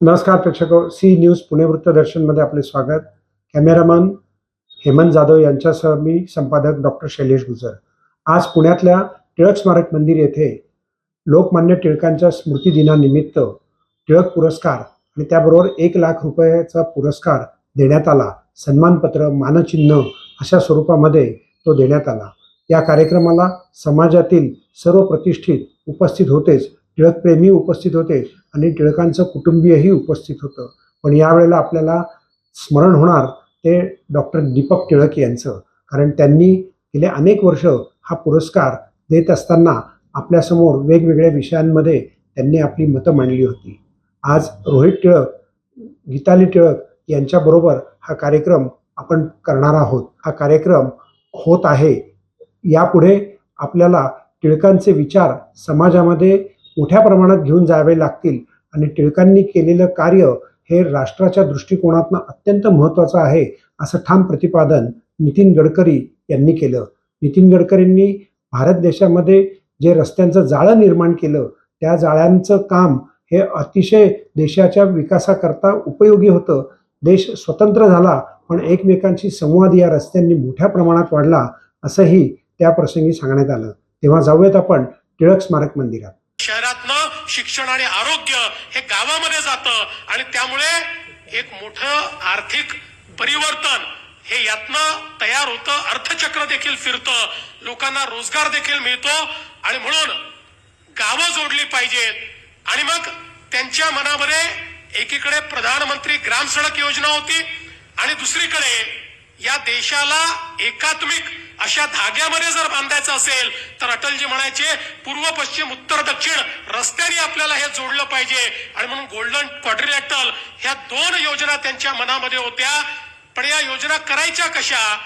नमस्कार प्रेक्षक C news Pune वृत्तदर्शनमध्ये आपले स्वागत. कॅमेरामन हेमंत जाधव यांच्यासह मी संपादक डॉक्टर शैलेश गुजर. आज पुण्यातल्या टिळक स्मारक मंदिर येथे लोकमान्य टिळकांच्या स्मृतिदिनानिमित्त टिळक पुरस्कार आणि त्याबरोबर एक लाख रुपयाचा पुरस्कार देण्यात आला. सन्मानपत्र मानचिन्ह अशा स्वरूपामध्ये तो देण्यात आला. या कार्यक्रमाला समाजातील सर्व प्रतिष्ठित उपस्थित होतेच टिळकप्रेमी उपस्थित होते आणि टिळकांचं कुटुंबीयही उपस्थित होतं. पण यावेळेला आपल्याला स्मरण होणार ते डॉक्टर दीपक टिळक यांचं. कारण त्यांनी गेले अनेक वर्ष हा पुरस्कार देत असताना आपल्यासमोर वेगवेगळ्या विषयांमध्ये त्यांनी आपली मतं मांडली होती. आज रोहित टिळक गीताली टिळक यांच्याबरोबर हा कार्यक्रम आपण करणार आहोत. हा कार्यक्रम होत आहे. यापुढे आपल्याला टिळकांचे विचार समाजामध्ये मोठ्या प्रमाणात घेऊन जावे लागतील. आणि टिळकांनी केलेलं कार्य हे राष्ट्राच्या दृष्टिकोनातनं अत्यंत महत्त्वाचं आहे असं ठाम प्रतिपादन नितीन गडकरी यांनी केलं. नितीन गडकरींनी भारत देशामध्ये जे रस्त्यांचं जाळं निर्माण केलं त्या जाळ्यांचं काम हे अतिशय देशाच्या विकासाकरता उपयोगी होतं. देश स्वतंत्र झाला पण एकमेकांशी संवाद या रस्त्यांनी मोठ्या प्रमाणात वाढला असंही त्या प्रसंगी सांगण्यात आलं. तेव्हा जाऊयात आपण टिळक स्मारक मंदिरात. शिक्षण आणि आरोग्य हे गावामध्ये जातं आणि त्यामुळे एक मोठं आर्थिक परिवर्तन हे यातनं तयार होतं. अर्थचक्र देखील फिरतं. लोकांना रोजगार देखील मिळतो. आणि म्हणून गावं जोडली पाहिजेत. आणि मग त्यांच्या मनामध्ये एकीकडे प्रधानमंत्री ग्राम सडक योजना होती आणि दुसरीकडे या देशाला एकात्मिक अशा धाग्यामध्ये जर बांधायचं असेल तर अटलजी म्हणायचे पूर्व पश्चिम उत्तर दक्षिण रस्त्याने आपल्याला हे जोडलं पाहिजे. आणि म्हणून गोल्डन क्वाड्रिलॅटल ह्या दोन योजना त्यांच्या मनामध्ये होत्या. पण या योजना करायच्या कशा?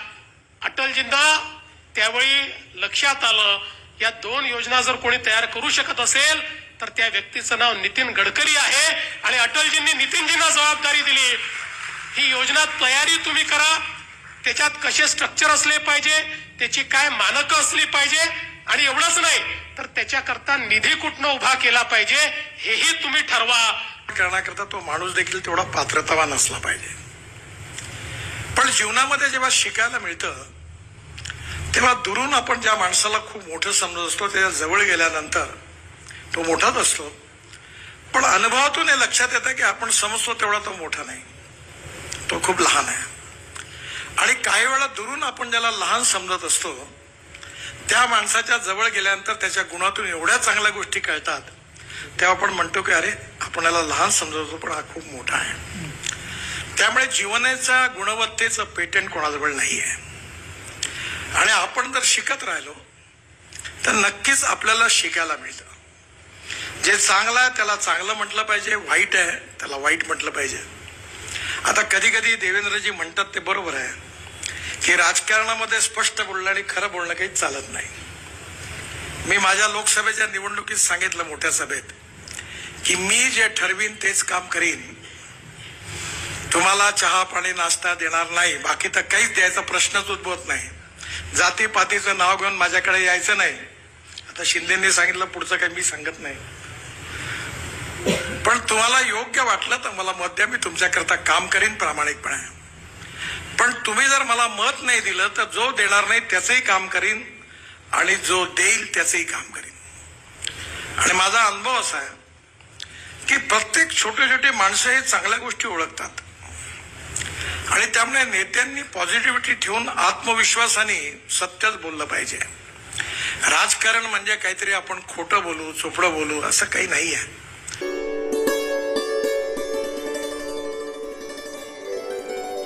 अटलजींना त्यावेळी लक्षात आलं या दोन योजना जर कोणी तयार करू शकत असेल तर त्या व्यक्तीचं नाव नितीन गडकरी आहे. आणि अटलजींनी नितीनजींना जबाबदारी दिली. ही योजना तयारी तुम्ही करा. त्याच्यात कसे स्ट्रक्चर असले पाहिजे त्याची काय मानकं असली पाहिजे आणि एवढंच नाही तर त्याच्याकरता निधी कुठनं उभा केला पाहिजे हेही तुम्ही ठरवा. करण्याकरता तो माणूस देखील तेवढा पात्रतावान असला पाहिजे. पण जीवनामध्ये जेव्हा शिकायला मिळतं तेव्हा दुरून आपण ज्या माणसाला खूप मोठं समजत असतो त्याच्याजवळ गेल्यानंतर तो मोठाच असतो. पण अनुभवातून हे लक्षात येतं की आपण समजतो तेवढा तो मोठा नाही. तो खूप लहान आहे. काही वेळा दुरून आपण ज्याला लहान समजत असतो त्या माणसाच्या जवळ गेल्यानंतर त्याच्या गुणातून एवढ्या चांगल्या गोष्टी कळतात. तेव्हा आपण म्हणतो की अरे आपण याला लहान समजत होतो पण हा खूप मोठा आहे. त्यामुळे जीवनाच्या गुणवत्तेचं पेटंट कोणाजवळ नाही आहे आणि आपण जर शिकत राहिलो तर नक्कीच आपल्याला शिकायला मिळतं. जे चांगलं आहे त्याला चांगलं म्हटलं पाहिजे. वाईट आहे त्याला वाईट म्हटलं पाहिजे. आता कधी कधी देवेंद्रजी म्हणतात ते बरोबर आहे. की राजकारणामध्ये स्पष्ट बोलणं आणि खरं बोलणं काही चालत नाही. मी माझ्या लोकसभेच्या निवडणुकीत सांगितलं मोठ्या सभेत की मी जे ठरवीन तेच काम करीन. तुम्हाला चहा पाणी नाश्ता देणार नाही. बाकी तर काहीच द्यायचा प्रश्नच उद्भवत नाही. जातीपातीचं नाव घेऊन माझ्याकडे यायचं नाही. आता शिंदेनी सांगितलं पुढचं काही मी सांगत नाही. पण तुम्हाला योग्य वाटलं तर मला मद्य मी तुमच्याकरता काम करीन प्रामाणिकपणे. पण तुम्ही जर मला मत नाही दिलं तर जो देणार नाही त्याचंही काम करीन आणि जो देईल त्याचंही काम करीन. आणि माझा अनुभव असा आहे की प्रत्येक छोटे छोटे माणसं हे चांगल्या गोष्टी ओळखतात. आणि त्यामुळे नेत्यांनी पॉझिटिव्हिटी ठेवून आत्मविश्वासाने सत्यच बोललं पाहिजे. राजकारण म्हणजे काहीतरी आपण खोटं बोलू चोपडं बोलू असं काही नाही आहे